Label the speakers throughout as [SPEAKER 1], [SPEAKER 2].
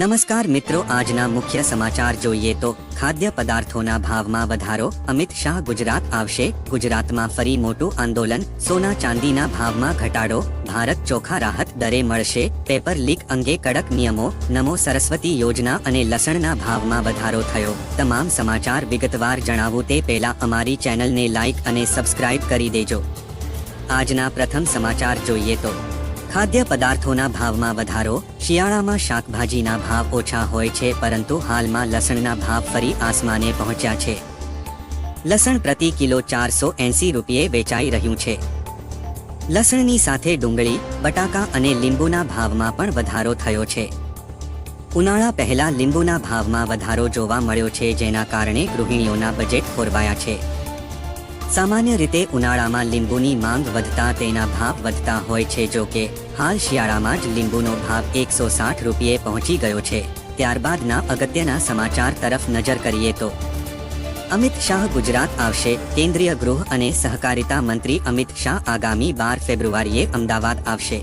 [SPEAKER 1] નમસ્કાર મિત્રો, આજના મુખ્ય સમાચાર જોઈએ તો ખાદ્ય પદાર્થોના ભાવમાં વધારો. અમિત શાહ ગુજરાત આવશે. ગુજરાતમાં ફરી મોટું આંદોલન. સોના ચાંદીના ભાવમાં ઘટાડો. ભારત ચોખા રાહત દરે મળશે. પેપર લીક અંગે કડક નિયમો. નમો સરસ્વતી યોજના અને લસણના ભાવમાં વધારો થયો. તમામ સમાચાર વિગતવાર જણાવું. તે પહેલા અમારી ચેનલને લાઇક અને સબસ્ક્રાઇબ કરી દેજો. આજના પ્રથમ સમાચાર જોઈએ તો ખાદ્ય પદાર્થોના ભાવમાં વધારો, શિયાળામાં શાકભાજીના ભાવ ઓછા હોય છે, પરંતુ હાલમાં લસણના ભાવ ફરી આસમાને પહોંચ્યા છે. લસણ પ્રતિ કિલો ચારસો એંસી રૂપિયે વેચાઈ રહ્યું છે. લસણની સાથે ડુંગળી, બટાકા અને લીંબુના ભાવમાં પણ વધારો થયો છે. ઉનાળા પહેલા લીંબુના ભાવમાં વધારો જોવા મળ્યો છે, જેના કારણે ગૃહિણીઓના બજેટ ખોરવાયા છે. સામાન્ય રીતે ઉનાળામાં લીંબુની માંગ વધતા તેના ભાવ વધતા હોય છે. જો કે હાલ શિયાળામાં જ લીંબુનો ભાવ એકસો સાઠ રૂપિયે પહોંચી ગયો છે. ત્યારબાદના અગત્યના સમાચાર તરફ નજર કરીએ તો અમિત શાહ ગુજરાત આવશે. કેન્દ્રીય ગૃહ અને સહકારિતા મંત્રી અમિત શાહ આગામી બાર ફેબ્રુઆરીએ અમદાવાદ આવશે.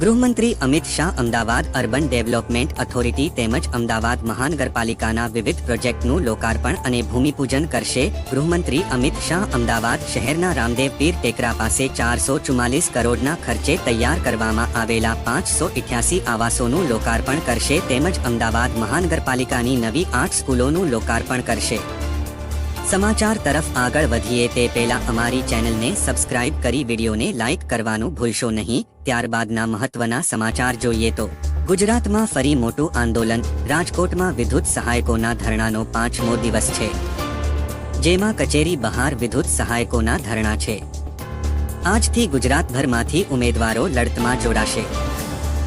[SPEAKER 1] ગૃહમંત્રી Amit Shah Ahmedabad urban development authority તેમજ અમદાવાદ મહાનગરપાલિકાના વિવિધ પ્રોજેક્ટનું લોકાર્પણ અને ભૂમિપૂજન કરશે. ગૃહમંત્રી અમિત શાહ અમદાવાદ શહેરના રામદેવ પીર ટેકરા પાસે ચારસો ચુમ્માલીસ કરોડના ખર્ચે તૈયાર કરવામાં આવેલા પાંચસો ઇઠ્યાસી આવાસોનું લોકાર્પણ કરશે તેમજ અમદાવાદ મહાનગરપાલિકાની નવી આઠ સ્કૂલોનું લોકાર્પણ કરશે. સમાચાર તરફ આગળ વધીએ તે પહેલા અમારી ચેનલને સબસ્ક્રાઇબ કરી વિડીયોને લાઇક કરવાનું ભૂલશો નહીં. ત્યારબાદના મહત્વના સમાચાર જોઈએ તો, ગુજરાતમાં ફરી મોટું આંદોલન, રાજકોટમાં વિદ્યુત સહાયકોના ધરણાનો પાંચમો દિવસ છે. જેમાં કચેરી બહાર વિદ્યુત સહાયકોના ધરણા છે. આજથી ગુજરાતભરમાંથી ઉમેદવારો લડતમાં જોડાશે.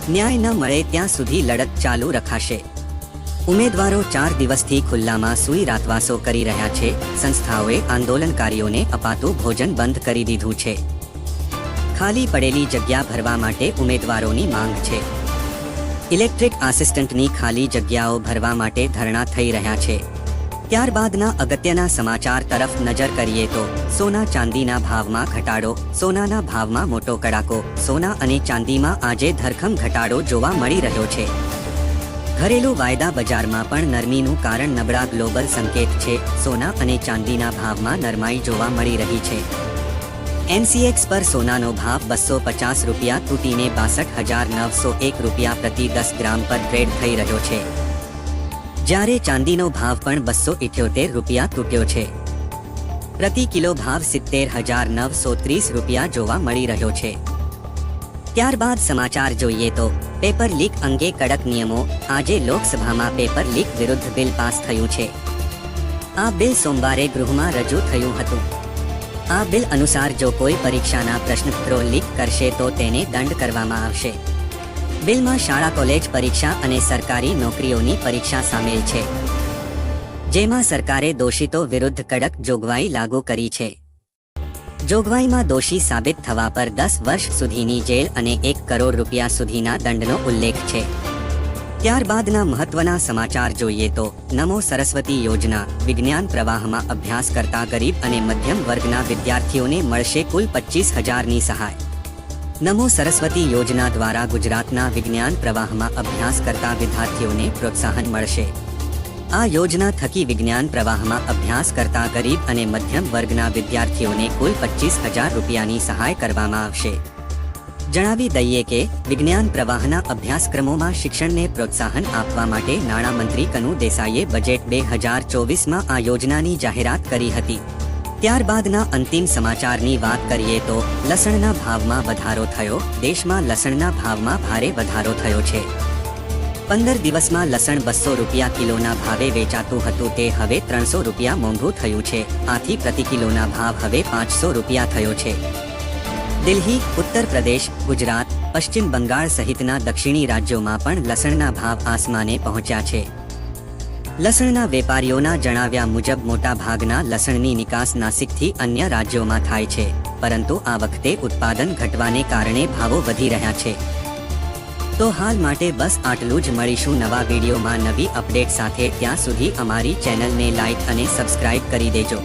[SPEAKER 1] ન્યાય ન મળે ત્યાં સુધી લડત ચાલુ રખાશે. ઉમેદવારો ચાર દિવસથી ખુલ્લામાં સૂઈ રાતવાસો કરી રહ્યા છે. સંસ્થાઓએ આંદોલનકારીઓને અપાતું ભોજન બંધ કરી દીધું છે. ખાલી પડેલી જગ્યા ભરવા માટે ઉમેદવારોની માંગ છે. ઇલેક્ટ્રિક આસિસ્ટન્ટની ખાલી જગ્યાઓ ભરવા માટે ધરણા થઈ રહ્યા છે. ત્યારબાદના અગત્યના સમાચાર તરફ નજર કરીએ તો, સોના ચાંદીના ભાવમાં ઘટાડો, સોનાના ભાવમાં મોટો કડાકો, સોના અને ચાંદીમાં આજે ધરખમ ઘટાડો જોવા મળી રહ્યો છે. ઘરેલું વાયદા બજારમાં પણ નરમીનું કારણ નબળા ગ્લોબલ સંકેત છે. સોના અને ચાંદીના ભાવમાં નરમાઈ જોવા મળી રહી છે. એમસીએક્સ પર સોનાનો ભાવ બસો પચાસ રૂપિયા તૂટીને બાસઠ હજાર નવસો એક રૂપિયા પ્રતિ દસ ગ્રામ પર ટ્રેડ થઈ રહ્યો છે. જ્યારે ચાંદીનો ભાવ પણ બસો ઇઠ્યોતેર રૂપિયા તૂટ્યો છે. પ્રતિ કિલો ભાવ સિત્તેર હજાર નવસો ત્રીસ રૂપિયા જોવા મળી રહ્યો છે. ત્યારબાદ સમાચાર જોઈએ તો, પેપર લીક અંગે કડક નિયમો. આજે લોકસભામાં પેપર લીક વિરુદ્ધ બિલ પાસ થયું છે. આ બિલ સોમવારે ગૃહમાં રજૂ થયું હતું. આ બિલ અનુસાર જો કોઈ પરીક્ષાના પ્રશ્નપત્રો લીક કરશે તો તેને દંડ કરવામાં આવશે. બિલમાં શાળા, કોલેજ, પરીક્ષા અને સરકારી નોકરીઓની પરીક્ષા સામેલ છે. જેમાં સરકારે દોષિતો વિરુદ્ધ કડક જોગવાઈ લાગુ કરી છે. જોગવાઈમાં દોષી સાબિત થવા પર દસ વર્ષ સુધીની જેલ અને એક કરોડ રૂપિયા સુધીના દંડનો ઉલ્લેખ છે. ત્યારબાદના મહત્વના સમાચાર જોઈએ તો, નમો સરસ્વતી યોજના, વિજ્ઞાન પ્રવાહમાં અભ્યાસ કરતા ગરીબ અને મધ્યમ વર્ગના વિદ્યાર્થીઓને મળશે કુલ પચીસ હજારની સહાય. નમો સરસ્વતી યોજના દ્વારા ગુજરાતના વિજ્ઞાન પ્રવાહમાં અભ્યાસ કરતા વિદ્યાર્થીઓને પ્રોત્સાહન મળશે. આ યોજના થકી વિજ્ઞાન પ્રવાહમાં અભ્યાસ કરતા ગરીબ અને મધ્યમ વર્ગના વિદ્યાર્થીઓને કુલ પચીસ હજાર રૂપિયાની સહાય કરવામાં આવશે. જણાવી દઈએ કે, વિજ્ઞાન પ્રવાહના અભ્યાસક્રમોમાં શિક્ષણને પ્રોત્સાહન આપવા માટે નાણામંત્રી કનુ દેસાઈએ બજેટ બે હજાર ચોવીસમાં આ યોજનાની જાહેરાત કરી હતી. ત્યારબાદના અંતિમ સમાચારની વાત કરીએ તો, લસણના ભાવમાં વધારો થયો, દેશમાં લસણના ભાવમાં ભારે વધારો થયો છે. પંદર દિવસમાં લસણ બસો રૂપિયા કિલોના ભાવે વેચાતું હતું તે હવે ત્રણસો રૂપિયા મોંઘું થયું છે. આથી પ્રતિ કિલોના ભાવ હવે પાંચસો રૂપિયા થયો છે. દિલ્હી, ઉત્તર પ્રદેશ, ગુજરાત, પશ્ચિમ બંગાળ સહિતના દક્ષિણી રાજ્યોમાં પણ લસણના ભાવ આસમાને પહોંચ્યા છે. લસણના વેપારીઓના જણાવ્યા મુજબ મોટા ભાગના લસણની નિકાસ નાસિકથી અન્ય રાજ્યોમાં થાય છે, પરંતુ આ વખતે ઉત્પાદન ઘટવાને કારણે ભાવો વધી રહ્યા છે. તો હાલ માટે બસ આટલું જ. મળીશું નવા વિડીયોમાં નવી અપડેટ સાથે. ત્યાં સુધી અમારી ચેનલને લાઇક અને સબસ્ક્રાઇબ કરી દેજો.